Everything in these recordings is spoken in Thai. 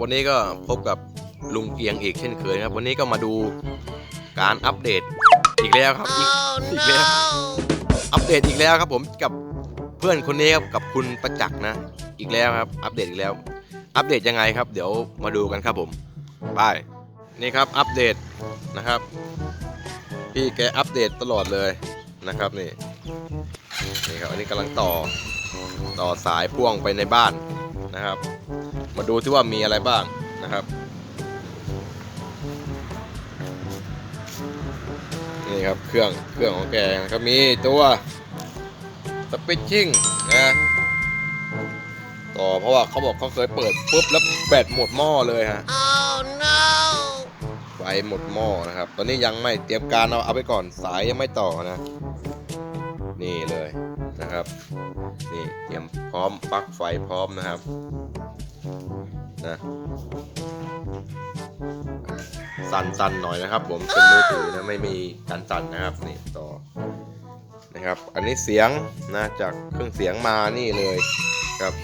วันนี้ก็พบกับลุงเกียงอีกเช่นเคยนะครับ วันนี้ก็มาดูการอัปเดตอีกแล้วครับอีกอีกแล้วอัปเดตอีกแล้วครับผมกับเพื่อนคนนี้ครับกับคุณประจักษ์นะ อีกแล้วครับ อัปเดตอีกแล้ว อัปเดตยังไงครับ เดี๋ยวมาดูกันครับผมไปนี่ครับอัปเดตนะครับ พี่แกอัปเดตตลอดเลยนะครับนี่นี่ครับอันนี้กำลังต่อต่อสายพ่วงไปในบ้านนะครับ มาดูที่ว่ามีอะไรบ้างนะครับ นี่ครับเครื่องเครื่องของแกนะครับมีตัวสปิชชิ่งนะต่อเพราะว่าเขาบอกเขาเคยเปิดปุ๊บแล้วแบตหมดหม้อเลยฮะไฟหมดหม้อนะครับ ตอนนี้ยังไม่เตรียมการเอาเอาไปก่อนสายยังไม่ต่อนะ นี่เลย นะครับ นี่เตรียมพร้อมปลั๊กไฟพร้อมนะครับนะสั่นสั่นหน่อยนะครับ ผมเป็นมือถือนะไม่มีการสั่นนะครับนี่ต่อนะครับ อันนี้เสียงนะจากเครื่องเสียงมานี่เลยครับ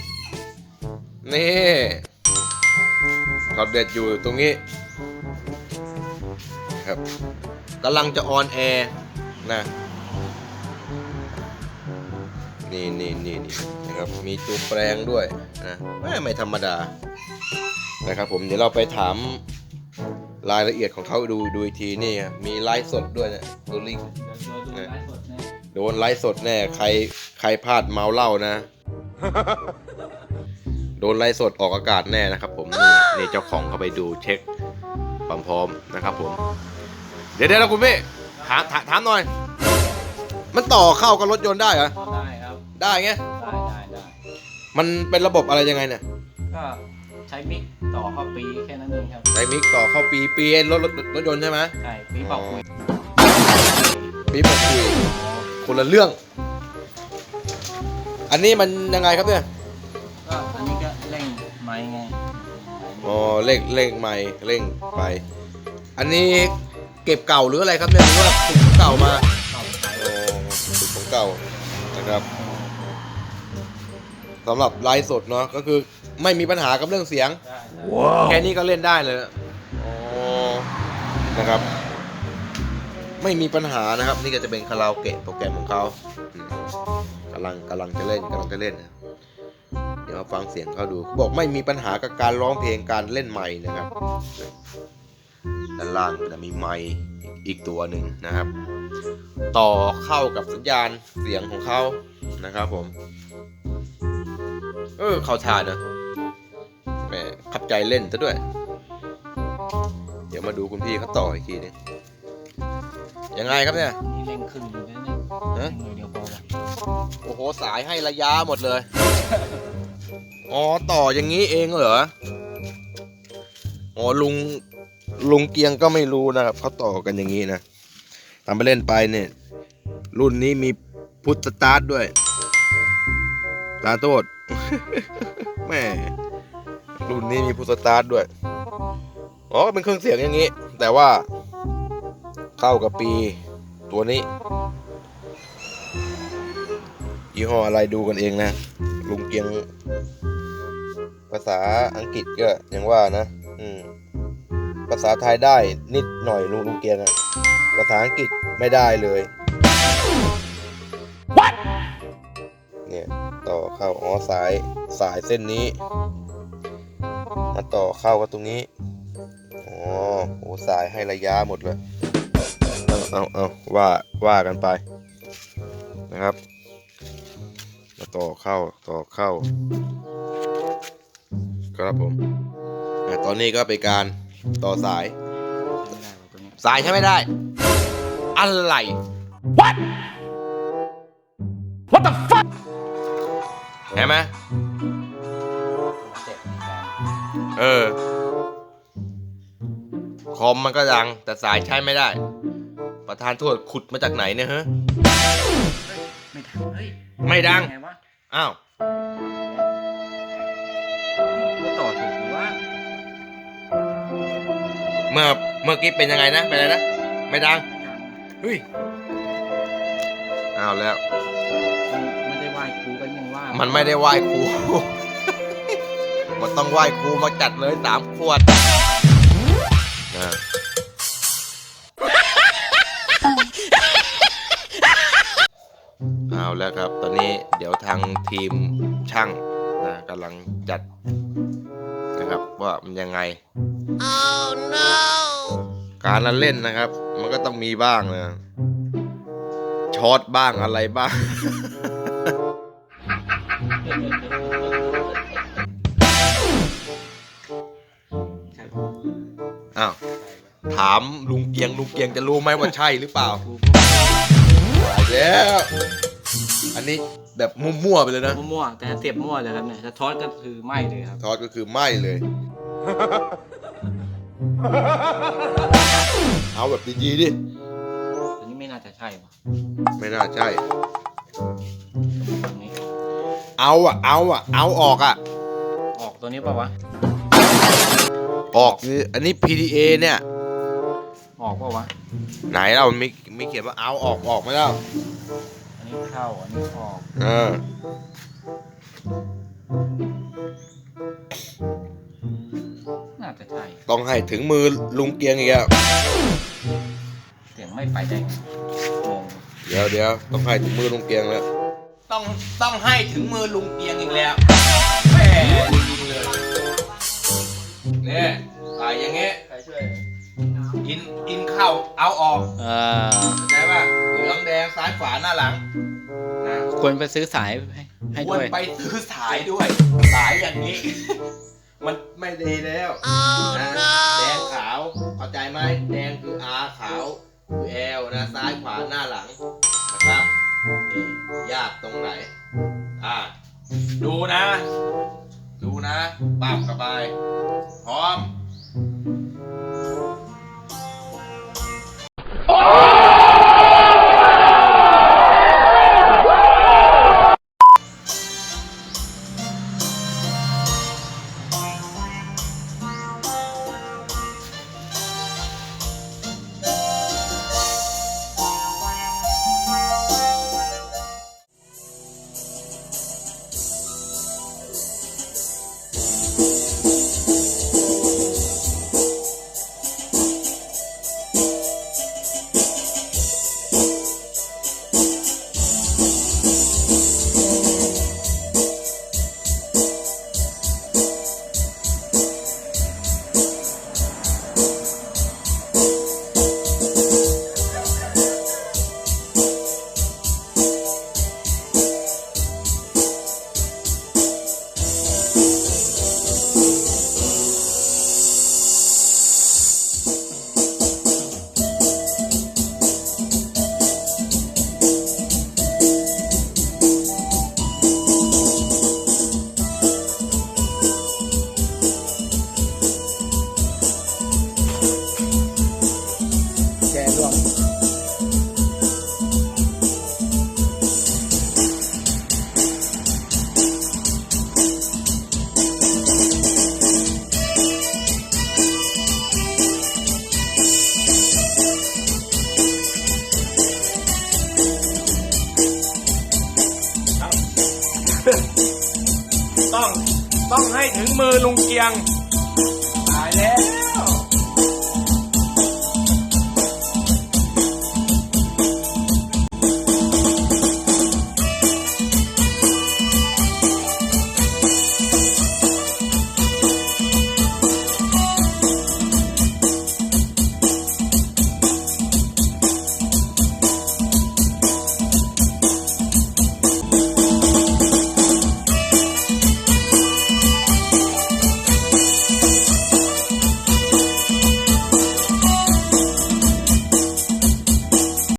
นี่เขาเด็ดอยู่ตรงนี้ครับกำลังจะออนแอร์นะ นี่นี่นี่นี่นะครับมีตัวแปลงด้วยนะไม่ไม่ธรรมดานะครับผมเดี๋ยวเราไปถามรายละเอียดของเขาดูดูอีกทีนี่มีไลฟ์สดด้วยนะตัวลิงโดนไลฟ์สดแน่ใครใครพลาดเมาเหล้านะ โดนไลฟ์สดออกอากาศแน่นะครับ ผมนี่นี่เจ้าของเขาไปดูเช็คความพร้อมนะครับผม เดี๋ยวเดี๋ยวนะคุณพี่ถามถามถามหน่อย มันต่อเข้ากับรถยนต์ได้เหรอ ได้ครับได้ไงได้ได้ได้มันเป็นระบบอะไรยังไงเนี่ยก็ใช้มิกต่อเข้าปีแค่นั้นเองครับไดมิกต่อเข้าปีปีรถรถรถยนต์ใช่ไหมใช่ปีเป่าคุยปีปกคุยคนละเรื่อง อันนี้มันยังไงครับเนี่ยก็อันนี้ก็เร่งไม้ไงอ๋อเร่งเร่งใหม่เร่งไป อันนี้เก็บเก่าหรืออะไรครับเนี่ยหรือว่าขุดเก่ามาต่อใช้อ๋อขุดของเก่านะครับ สำหรับไลฟ์สดเนาะก็คือไม่มีปัญหากับเรื่องเสียง ได้ได้แค่นี้ก็เล่นได้เลยอ๋อนะครับ ไม่มีปัญหานะครับ นี่ก็จะเป็นคาราโอเกะโปรแกรมของเขาอืมกำลังกำลังจะเล่นกำลังจะเล่นนะเดี๋ยวมาฟังเสียงเขาดูเขาบอกไม่มีปัญหากับการร้องเพลงการเล่นไม้นะครับ ด้านล่างจะมีไม้อีกตัวหนึ่งนะครับ ต่อเข้ากับสัญญาณเสียงของเขานะครับผมเออเข้าทานนะแหมขับใจเล่นซะด้วย เดี๋ยวมาดูคุณพี่เขาต่ออีกทีนึงยังไงครับเนี่ยนี่เร่งขึ้นอยู่นิดนึงฮะเร่งหน่อยเดียวพอละโอ้โหสายให้ระยะหมดเลย อ๋อต่ออย่างนี้เองเหรออ๋อลุงลุงเกียงก็ไม่รู้นะครับเขาต่อกันอย่างนี้นะทำไปเล่นไปเนี่ยรุ่นนี้มีพุทธสตาร์ทด้วยตาโทษ แม่รุ่นนี้มีพุทธสตาร์ทด้วย อ๋อ เป็นเครื่องเสียงอย่างนี้ แต่ว่า เข้ากับปีตัวนี้ ยี่ห้ออะไรดูกันเองนะ ลุงเกียง ภาษาอังกฤษก็ยังว่านะ อืม ภาษาไทยได้นิดหน่อยลุงลุงเกียงอะภาษาอังกฤษไม่ได้เลย ต่อเข้าอ๋อสายสายเส้นนี้ มาต่อเข้ากับตรงนี้อ๋อโหสายให้ระยะหมดเลยเอาเอาเอาว่าว่ากันไปนะครับ มาต่อเข้าต่อเข้า ครับผมอะตอนนี้ก็เป็นการต่อสายไม่ได้ว่ะตัวนี้สายใช้ไม่ได้ อะไร What What เห็นไหมเจ็บแทนเออ คอมมันก็ดัง แต่สายใช้ไม่ได้ ประธานโทษขุดมาจากไหนเนี่ยฮะ ไม่ทันเฮ้ยไม่ดัง ไงวะอ้าว ว่าต่อถูกหรือว่าเมื่อเมื่อกี้เป็นยังไงนะ เป็นอะไรนะ ไม่ดังเฮ้ย อ้าวแล้ว มันไม่ได้ไหว้ครูกันยังว่ามันไม่ได้ไหว้ครูก็ต้องไหว้ครูมาจัดเลยสามขวดนะเอาแล้วครับ ตอนนี้เดี๋ยวทางทีมช่างนะกำลังจัดนะครับว่ามันยังไงการละเล่นนะครับ มันก็ต้องมีบ้างนะช็อตบ้างอะไรบ้างใช่ปะ อ้าวถามลุงเกียงลุงเกียงจะรู้ไหมว่าใช่หรือเปล่ากูตายแล้วอันนี้แบบมั่วๆไปเลยนะมั่วๆแต่เสียบมั่วเลยครับเนี่ยถ้าทอดก็คือไหม้เลยครับทอดก็คือไหม้เลย เอาแบบดีๆดิอันนี้ไม่น่าจะใช่ปะไม่น่าใช่ตรงนี้ เอาอะเอาอะเอาออกอะออกตัวนี้ปะวะ ออกคืออันนี้ PDA เนี่ย ออกปะวะ ไหนเรามีมีเขียนว่าเอาออกออกไหมเล่าอันนี้เข้า อันนี้ออก เออ น่าจะใช่ ต้องให้ถึงมือลุงเกียงอีกอะเสียงไม่ไปได้ไงงง เดี๋ยวเดี๋ยวต้องให้ถึงมือลุงเกียงแล้ว ต้องต้องให้ถึงมือลุงเกียงอีกแล้วแหมจริงๆเลยเนี่ยใส่อย่างเงี้ยใครช่วยอินอินเข้าเอาออกอ่าเข้าใจป่ะเหลืองแดงซ้ายขวาหน้าหลังนะควรไปซื้อสายให้ให้ควด้รวย ไปซื้อสายด้วย สายอย่างนี้ มันไม่ดีแล้วนะแดงขาวเข้าใจไหมแดงคือ R ขาวคือ L นะซ้ายขวาหน้าหลังนะครับนี่ ยากตรงไหน อ่า ดูนะ ดูนะปรับกระบาย พร้อม ให้ถึงมือลุงเกียง